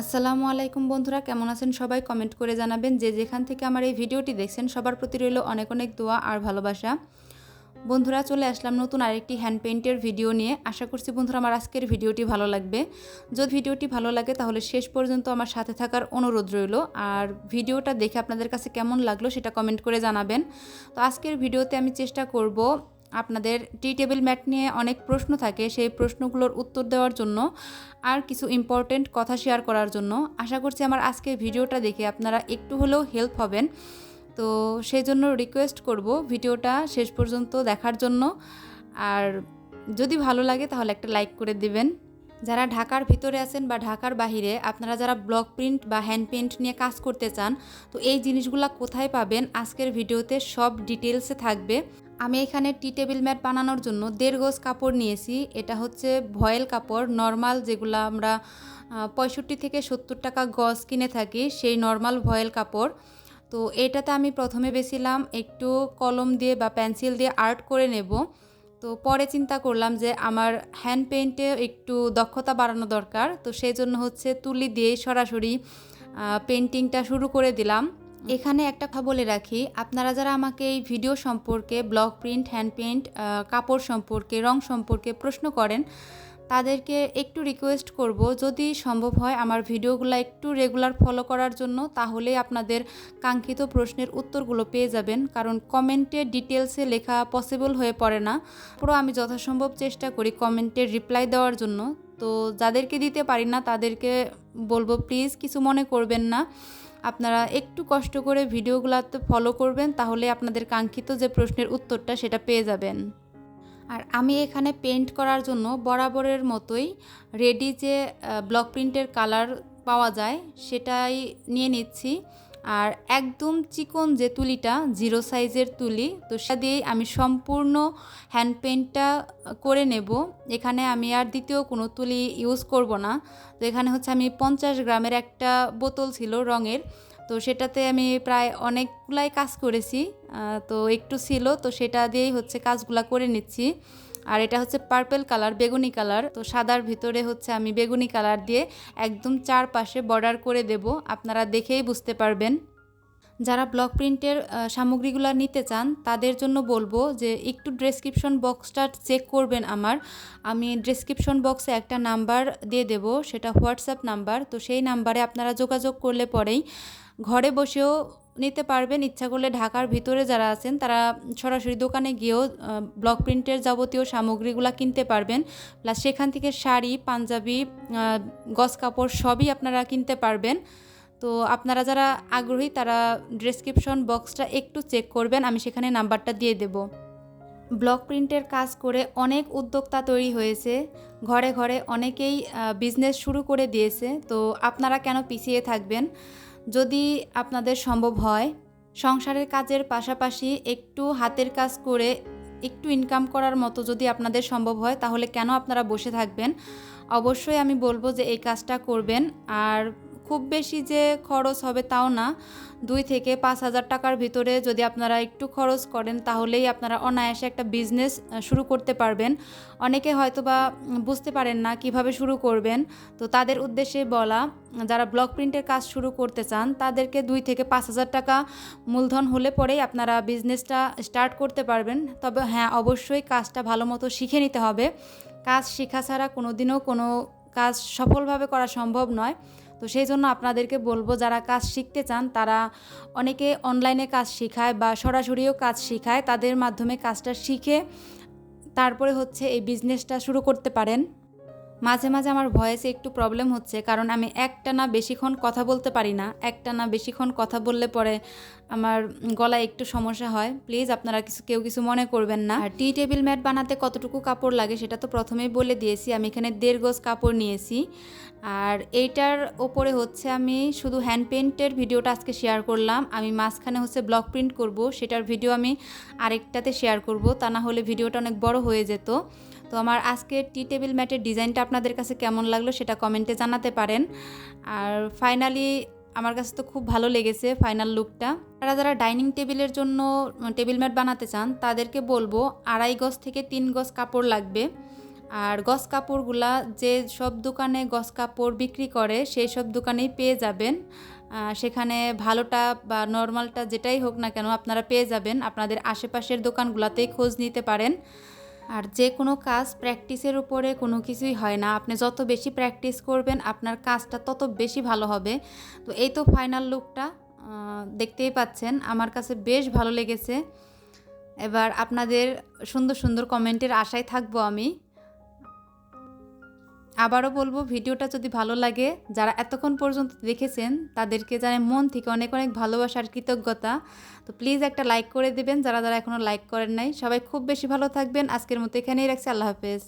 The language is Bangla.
আসসালামু আলাইকুম বন্ধুরা, কেমন আছেন সবাই? কমেন্ট করে জানাবেন যে যেখান থেকে আমার এই ভিডিওটি দেখছেন, সবার প্রতি রইল অনেক অনেক দোয়া আর ভালোবাসা। বন্ধুরা, চলে আসলাম নতুন আরেকটি হ্যান্ড পেইন্টের ভিডিও নিয়ে। আশা করছি বন্ধুরা, আমার আজকের ভিডিওটি ভালো লাগবে। যদি ভিডিওটি ভালো লাগে, তাহলে শেষ পর্যন্ত আমার সাথে থাকার অনুরোধ রইল। আর ভিডিওটা দেখে আপনাদের কাছে কেমন লাগল, সেটা কমেন্ট করে জানাবেন। তো আজকের ভিডিওতে আমি চেষ্টা করব আপনাদের টি টেবিল ম্যাট নিয়ে অনেক প্রশ্ন থাকে, সেই প্রশ্নগুলোর উত্তর দেওয়ার জন্য আর কিছু ইম্পর্টেন্ট কথা শেয়ার করার জন্য। আশা করছি আমার আজকের ভিডিওটা দেখে আপনারা একটু হলেও হেল্প হবেন। তো সেই জন্য রিকোয়েস্ট করব ভিডিওটা শেষ পর্যন্ত দেখার জন্য। আর যদি ভালো লাগে তাহলে একটা লাইক করে দিবেন। যারা ঢাকার ভিতরে আছেন বা ঢাকার বাহিরে, আপনারা যারা ব্লক প্রিন্ট বা হ্যান্ড পেন্ট নিয়ে কাজ করতে চান, তো এই জিনিসগুলো কোথায় পাবেন আজকের ভিডিওতে সব ডিটেলসে থাকবে। আমি এখানে টি টেবিল ম্যাট বানানোর জন্য দেড় গোজ কাপড় নিয়েছি। এটা হচ্ছে ভয়েল কাপড়, নর্মাল যেগুলো আমরা পঁয়ষট্টি থেকে সত্তর টাকা গজ কিনে থাকি, সেই নর্মাল ভয়েল কাপড়। তো এটাতে আমি প্রথমে বেছিলাম একটু কলম দিয়ে বা পেন্সিল দিয়ে আর্ট করে নেব। তো পরে চিন্তা করলাম যে আমার হ্যান্ড পেইন্টে একটু দক্ষতা বাড়ানো দরকার। তো সেই জন্য হচ্ছে তুলি দিয়ে সরাসরি পেন্টিংটা শুরু করে দিলাম। এখানে একটা কথা বলে রাখি, আপনারা যারা আমাকে এই ভিডিও সম্পর্কে ব্লক প্রিন্ট, হ্যান্ড পেইন্ট কাপড় সম্পর্কে, রং সম্পর্কে প্রশ্ন করেন, তাদেরকে একটু রিকোয়েস্ট করব, যদি সম্ভব হয় আমার ভিডিওগুলো একটু রেগুলার ফলো করার জন্য, তাহলে আপনাদের কাঙ্ক্ষিত প্রশ্নের উত্তরগুলো পেয়ে যাবেন, কারণ কমেন্টে ডিটেলসে লেখা পসিবল হয়ে পড়ে না। পুরো আমি যথাসম্ভব চেষ্টা করি কমেন্টের রিপ্লাই দেওয়ার জন্য। তো যাদেরকে দিতে পারি না, তাদেরকে বলব, প্লিজ কিছু মনে করবেন না। আপনারা একটু কষ্ট করে ভিডিওগুলোতে ফলো করবেন, তাহলে আপনাদের কাঙ্ক্ষিত যে প্রশ্নের উত্তরটা সেটা পেয়ে যাবেন। আর আমি এখানে পেন্ট করার জন্য বরাবরের মতোই রেডি যে ব্লক প্রিন্টের কালার পাওয়া যায়, সেটাই নিয়ে নিচ্ছি। আর একদম চিকন যে তুলিটা, জিরো সাইজের তুলি, তো সেটা দিয়েই আমি সম্পূর্ণ হ্যান্ড পেন্টটা করে নেব। এখানে আমি আর দ্বিতীয় কোনো তুলি ইউজ করব না। তো এখানে হচ্ছে আমি পঞ্চাশ গ্রামের একটা বোতল ছিল রঙের, তো সেটাতে আমি প্রায় অনেকগুলাই কাজ করেছি। তো একটু ছিল, তো সেটা দিয়েই হচ্ছে কাজগুলা করে নিচ্ছি। আর এটা হচ্ছে পার্পেল কালার বেগুনি কালার তো সাদার ভিতরে হচ্ছে আমি বেগুনি কালার দিয়ে একদম চারপাশে বর্ডার করে দেব। আপনারা দেখেই বুঝতে পারবেন। যারা ব্লক প্রিন্টের সামগ্রীগুলো নিতে চান, তাদের জন্য বলব যে একটু ডেসক্রিপশন বক্সটা চেক করবেন আমার। আমি ডেসক্রিপশন বক্সে একটা নাম্বার দিয়ে দেব, সেটা হোয়াটসঅ্যাপ নাম্বার তো সেই নাম্বারে আপনারা যোগাযোগ করলে পরেই ঘরে বসেও নিতে পারবেন। ইচ্ছা করলে ঢাকার ভিতরে যারা আছেন, তারা সরাসরি দোকানে গিয়েও ব্লক প্রিন্টের যাবতীয় সামগ্রীগুলো কিনতে পারবেন। প্লাস সেখান থেকে শাড়ি, পাঞ্জাবি গস কাপড় সবই আপনারা কিনতে পারবেন। তো আপনারা যারা আগ্রহী, তারা ডেসক্রিপশন বক্সটা একটু চেক করবেন। আমি সেখানে নাম্বারটা দিয়ে দেব। ব্লক প্রিন্টের কাজ করে অনেক উদ্যোক্তা তৈরি হয়েছে। ঘরে ঘরে অনেকেই বিজনেস শুরু করে দিয়েছে। তো আপনারা কেন পিছিয়ে থাকবেন? যদি আপনাদের সম্ভব হয়, সংসারের কাজের পাশাপাশি একটু হাতের কাজ করে একটু ইনকাম করার মতো যদি আপনাদের সম্ভব হয়, তাহলে কেন আপনারা বসে থাকবেন? অবশ্যই আমি বলব যে এই কাজটা করবেন, আর খুব বেশি যে খরচ হবে তাও না। দুই থেকে পাঁচ হাজার টাকার ভিতরে যদি আপনারা একটু খরচ করেন, তাহলেই আপনারা অনায়াসে একটা বিজনেস শুরু করতে পারবেন। অনেকে হয়তো বা বুঝতে পারেন না কীভাবে শুরু করবেন। তো তাদের উদ্দেশ্যে বলা, যারা ব্লক প্রিন্টের কাজ শুরু করতে চান, তাদেরকে দুই থেকে পাঁচ হাজার টাকা মূলধন হলে পরেই আপনারা বিজনেসটা স্টার্ট করতে পারবেন। তবে হ্যাঁ অবশ্যই কাজটা ভালো মতো শিখে নিতে হবে। কাজ শেখা ছাড়া কোনো দিনও কোনো কাজ সফলভাবে করা সম্ভব নয়। তো সেই জন্য আপনাদেরকে বলব, যারা কাজ শিখতে চান, তারা অনেকে অনলাইনে কাজ শেখায় বা সরাসরিও কাজ শেখায়, তাদের মাধ্যমে কাজটা শিখে তারপরে হচ্ছে এই বিজনেসটা শুরু করতে পারেন। মাঝে মাঝে আমার ভয়েসে একটু প্রবলেম হচ্ছে, কারণ আমি একটা না বেশিক্ষণ কথা বলতে পারি না একটা না বেশিক্ষণ কথা বললে পরে আমার গলায় একটু সমস্যা হয়। প্লিজ আপনারা কিছু, কেউ কিছু মনে করবেন না। আর টি টেবিল ম্যাট বানাতে কতটুকু কাপড় লাগে সেটা তো প্রথমেই বলে দিয়েছি, আমি এখানে দেড় গোজ কাপড় নিয়েছি। আর এইটার ওপরে হচ্ছে আমি শুধু হ্যান্ড পেন্টের ভিডিওটা আজকে শেয়ার করলাম, আমি মাঝখানে হচ্ছে ব্লক প্রিন্ট করব, সেটার ভিডিও আমি আরেকটাতে শেয়ার করব, তা না হলে ভিডিওটা অনেক বড় হয়ে যেত। তো আমার আজকে টি টেবিল ম্যাটের ডিজাইনটা আপনাদের কাছে কেমন লাগল সেটা কমেন্টে জানাতে পারেন। আর ফাইনালি আমার কাছে তো খুব ভালো লেগেছে ফাইনাল লুকটা। তারা যারা ডাইনিং টেবিলের জন্য, টেবিল ম্যাট বানাতে চান, তাদেরকে বলব আড়াই গজ থেকে তিন গজ কাপড় লাগবে। আর গস কাপড়গুলা যে সব দোকানে গস কাপড় বিক্রি করে, সেই সব দোকানেই পেয়ে যাবেন। সেখানে ভালোটা বা নর্মালটা যেটাই হোক না কেন, আপনারা পেয়ে যাবেন। আপনাদের আশেপাশের দোকানগুলাতেই খোঁজ নিতে পারেন। আর যে কোনো কাজ প্র্যাকটিসের উপরে কোনো কিছুই হয় না। আপনি যত বেশি প্র্যাকটিস করবেন, আপনার কাজটা তত বেশি ভালো হবে। তো এই তো ফাইনাল লুকটা দেখতেই পাচ্ছেন। আমার কাছে বেশ ভালো লেগেছে। এবার আপনাদের সুন্দর সুন্দর কমেন্টের আশায় থাকব আমি। আবারও বলব, ভিডিওটা যদি ভালো লাগে, যারা এতক্ষণ পর্যন্ত দেখেছেন, তাদেরকে জানে মন থেকে অনেক অনেক ভালোবাসার কৃতজ্ঞতা। তো প্লিজ একটা লাইক করে দেবেন, যারা যারা এখনও লাইক করেন নাই, সবাই খুব বেশি ভালো থাকবেন। আজকের মতো এখানেই রাখছি, আল্লাহ হাফেজ।